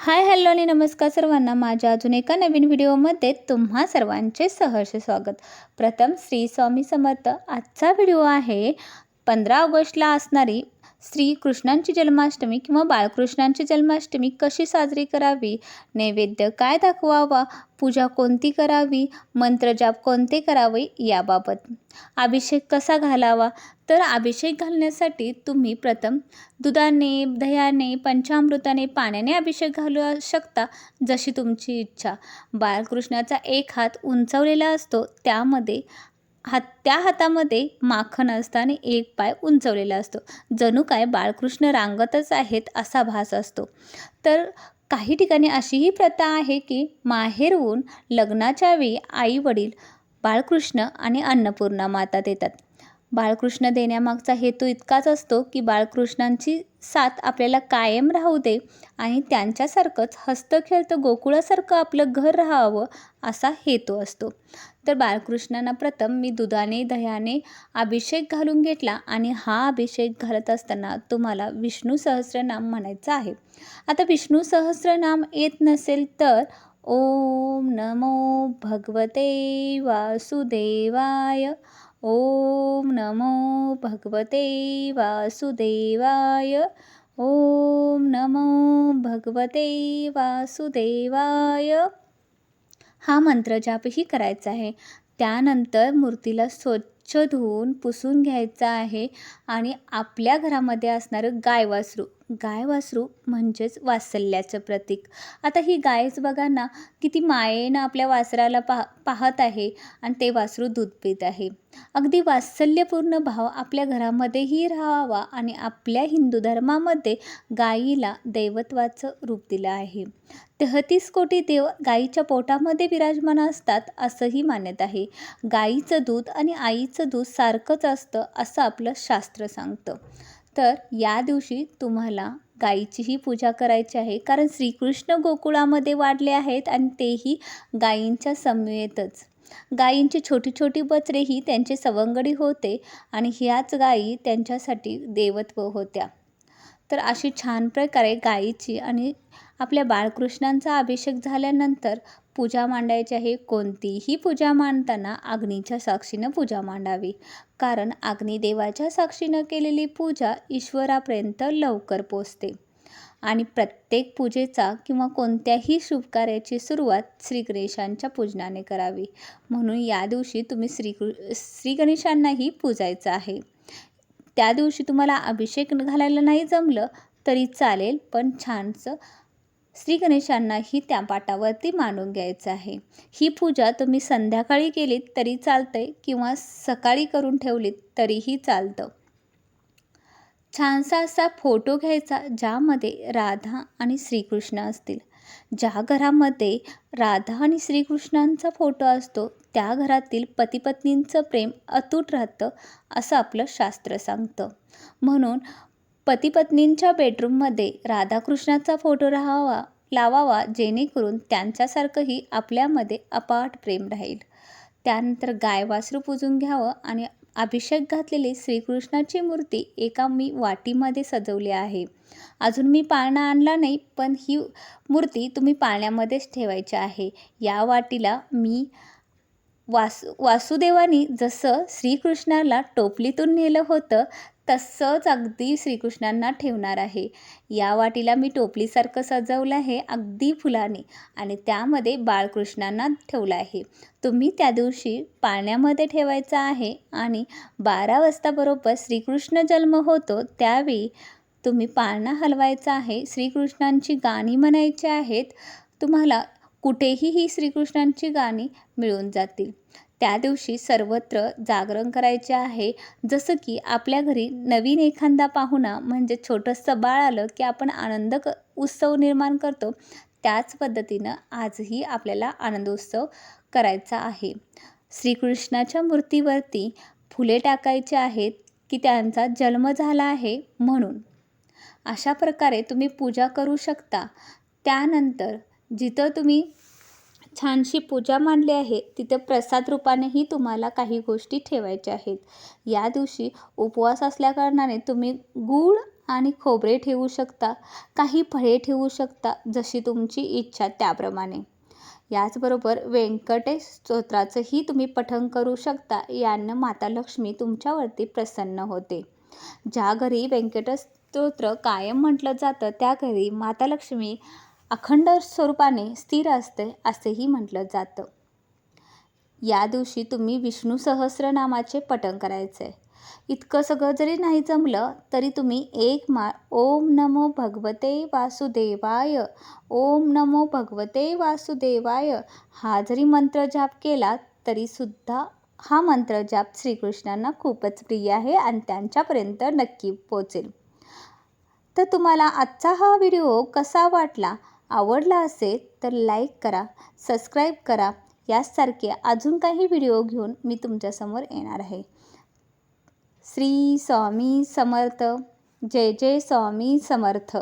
Hi hello आणि नमस्कार सर्वांना. माझ्या अजून एका नवीन व्हिडिओमध्ये तुम्हा सर्वांचे सहर्ष स्वागत. प्रथम श्री स्वामी समर्थ. आजचा व्हिडिओ आहे पंधरा ऑगस्टला असणारी श्रीकृष्णांची जन्माष्टमी किंवा बाळकृष्णांची जन्माष्टमी कशी साजरी करावी? नैवेद्य काय दाखवावा? पूजा कोणती करावी? मंत्रजाप कोणते करावे? याबाबत. अभिषेक कसा घालावा? तर अभिषेक घालण्यासाठी तुम्ही प्रथम दुधाने दह्याने पंचामृताने पाण्याने अभिषेक घालू शकता जशी तुमची इच्छा. बाळकृष्णाचा एक हात उंचावलेला असतो त्यामध्ये हात त्या हातामध्ये माखण असतं आणि एक पाय उंचवलेला असतो. जणू काय बाळकृष्ण रांगतच आहेत असा भास असतो. तर काही ठिकाणी अशीही प्रथा आहे की माहेरहून लग्नाच्या वेळी आई वडील बाळकृष्ण आणि अन्नपूर्णा माता देतात. बाळकृष्ण देण्यामागचा हेतू इतकाच असतो की बाळकृष्णांची साथ आपल्याला कायम राहू दे आणि त्यांच्यासारखंच हस्तखेळतं गोकुळासारखं आपलं घर राहावं असा हेतू असतो. तर बाळकृष्णांना प्रथम मी दुधाने दह्याने अभिषेक घालून घेतला आणि हा अभिषेक घालत असताना तुम्हाला विष्णू सहस्रनाम म्हणायचं आहे. आता विष्णू सहस्रनाम येत नसेल तर ओम नमो भगवते वासुदेवाय. ओम नमो भगवते वासुदेवाय। ओम नमो भगवते वासुदेवाय। हा मंत्र जापही करायचा आहे. त्यानंतर मूर्तीला स्वच्छ धुवून पुसून घ्यायचा आहे आणि आपल्या घरामध्ये असणारं गाय वासरू गाय वासरू म्हणजेच वात्सल्याचं प्रतीक. आता ही गायच बघा ना किती मायेनं आपल्या वासराला पाह पाहत आहे आणि ते वासरू दूध पित आहे. अगदी वात्सल्यपूर्ण भाव आपल्या घरामध्येही राहावा आणि आपल्या हिंदू धर्मामध्ये गायीला दैवत्वाचं रूप दिलं आहे. तेहतीस कोटी देव गाईच्या पोटामध्ये विराजमान असतात असंही मान्यत आहे. गाईचं दूध आणि आईचं दूध सारखंच असतं असं आपलं शास्त्र सांगतं. तर या दिवशी तुम्हाला गाईचीही पूजा करायची आहे. कारण श्रीकृष्ण गोकुळामध्ये वाढले आहेत आणि तेही गायींच्या समवेतच. गायींची छोटी छोटी बचरेही त्यांचे सवंगडी होते आणि ह्याच गायी त्यांच्यासाठी देवत्व होत्या. तर अशी छान प्रकारे गायीची आणि आपल्या बाळकृष्णांचा अभिषेक झाल्यानंतर पूजा मांडायची आहे कोणतीही पूजा मांडताना अग्नीच्या साक्षीनं पूजा मांडावी. कारण अग्निदेवाच्या साक्षीनं केलेली पूजा ईश्वरापर्यंत लवकर पोचते. आणि प्रत्येक पूजेचा किंवा कोणत्याही शुभकार्याची सुरुवात श्री गणेशांच्या पूजनाने करावी. म्हणून या दिवशी तुम्ही श्री श्री गणेशांनाही पूजायचं आहे. त्या दिवशी तुम्हाला अभिषेक घालायला नाही जमलं तरी चालेल पण छानसं श्री गणेशांनाही त्या पाटावरती मांडून घ्यायचं आहे. ही पूजा तुम्ही संध्याकाळी केलीत तरी चालतंय किंवा सकाळी करून ठेवलीत तरीही चालतं. छानसा असा फोटो घ्यायचा ज्यामध्ये राधा आणि श्रीकृष्ण असतील. ज्या घरामध्ये राधा आणि श्रीकृष्णांचा फोटो असतो त्या घरातील पतीपत्नींचं प्रेम अतूट राहतं असं आपलं शास्त्र सांगतं. म्हणून पतीपत्नींच्या बेडरूममध्ये राधाकृष्णाचा फोटो राहावा लावावा जेणेकरून त्यांच्यासारखंही आपल्यामध्ये अपाट प्रेम राहील. त्यानंतर गाय वासरू पूजून घ्यावं आणि अभिषेक घातलेली श्रीकृष्णाची मूर्ती एका मी वाटीमध्ये सजवली आहे. अजून मी पाळणा आणला नाही पण ही मूर्ती तुम्ही पाळण्यामध्येच ठेवायची आहे. या वाटीला मी वासु वासुदेवानी जसं श्रीकृष्णाला टोपलीतून नेलं होतं तसंच अगदी श्रीकृष्णांना ठेवणार आहे. या वाटीला मी टोपलीसारखं सजवलं आहे अगदी फुलाने. आणि त्यामध्ये बाळकृष्णांना ठेवलं आहे. तुम्ही त्या दिवशी पाण्यामध्ये ठेवायचं आहे आणि बारा वाजताबरोबर श्रीकृष्ण जन्म होतो त्यावेळी तुम्ही पाळणा हलवायचा आहे. श्रीकृष्णांची गाणी म्हणायची आहेत. तुम्हाला कुठेही ही श्रीकृष्णांची गाणी मिळून जातील. त्या दिवशी सर्वत्र जागरण करायचे आहे. जसं की आपल्या घरी नवीन एखादा पाहुणा म्हणजे छोटंसं बाळ आलं की आपण आनंद क उत्सव निर्माण करतो त्याच पद्धतीनं आजही आपल्याला आनंदोत्सव करायचा आहे. श्रीकृष्णाच्या मूर्तीवरती फुले टाकायचे आहेत की त्यांचा जन्म झाला आहे म्हणून. अशा प्रकारे तुम्ही पूजा करू शकता. त्यानंतर जिथं तुम्ही छानशी पूजा मांडली आहे तिथे प्रसाद रूपानेही तुम्हाला काही गोष्टी ठेवायच्या आहेत. या दिवशी उपवास असल्याकारणाने तुम्ही गूळ आणि खोबरे ठेवू शकता काही फळे ठेवू शकता जशी तुमची इच्छा त्याप्रमाणे. याचबरोबर व्यंकटेश स्तोत्राचंही तुम्ही पठण करू शकता यानं माता लक्ष्मी तुमच्यावरती प्रसन्न होते. ज्या घरी व्यंकटेश स्तोत्र कायम म्हटलं जातं त्या घरी माता लक्ष्मी अखंड स्वरूपाने स्थिर असते असेही म्हटलं जातं. या दिवशी तुम्ही विष्णू सहस्रनामाचे पठण करायचे. इतकं सगळं जरी नाही जमलं तरी तुम्ही एक मा ओम नमो भगवते वासुदेवाय ओम नमो भगवते वासुदेवाय हा जरी मंत्र जाप केला तरीसुद्धा हा मंत्र जाप श्रीकृष्णांना खूपच प्रिय आहे आणि त्यांच्यापर्यंत नक्की पोचेल. तर तुम्हाला आजचा हा व्हिडिओ कसा वाटला? आवडला असेल तर लाईक करा सबस्क्राईब करा. यासारखे अजून काही व्हिडिओ घेऊन मी तुमच्यासमोर येणार आहे. श्री स्वामी समर्थ. जय जय स्वामी समर्थ.